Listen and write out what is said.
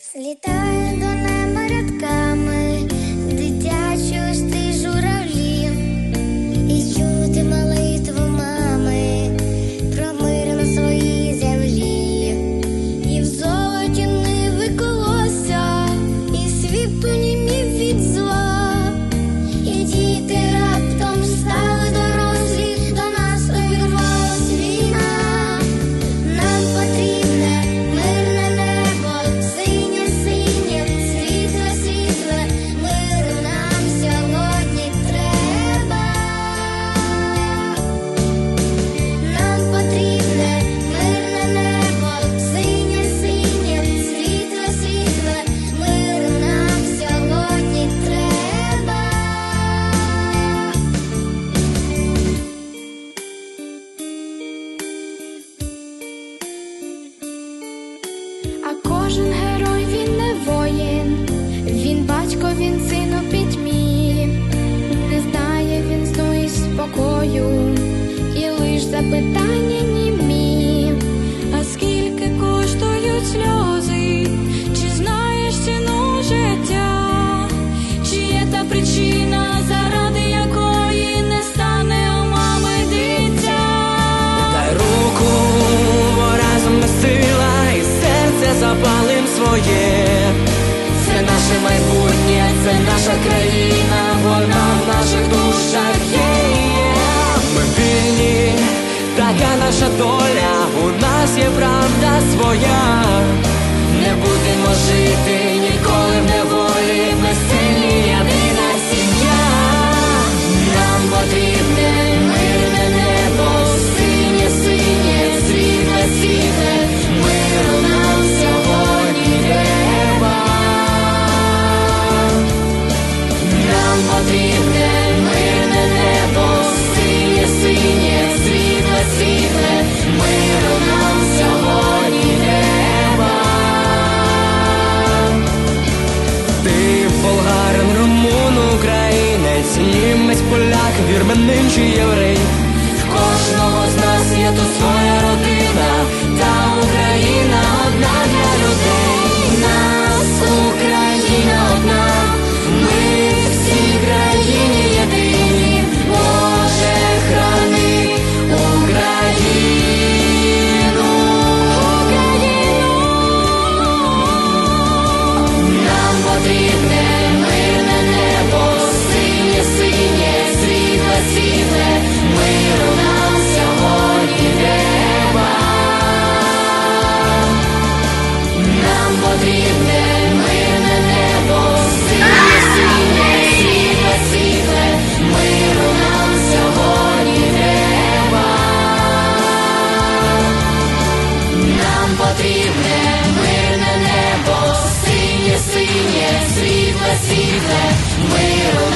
Слітає до неба рядками. причина, заради якої не стане у мами дитя. Дай руку, разом ми сила, і серце запалим своє. Це наше майбутнє, це наша країна, вона в наших душах є. Ми вільні, така наша доля, у нас є правда своя, не будемо жити. поляк, вірменин чи єврей. В кожного з нас є тут своя родина, та Україна одна для людей. seeds and we'll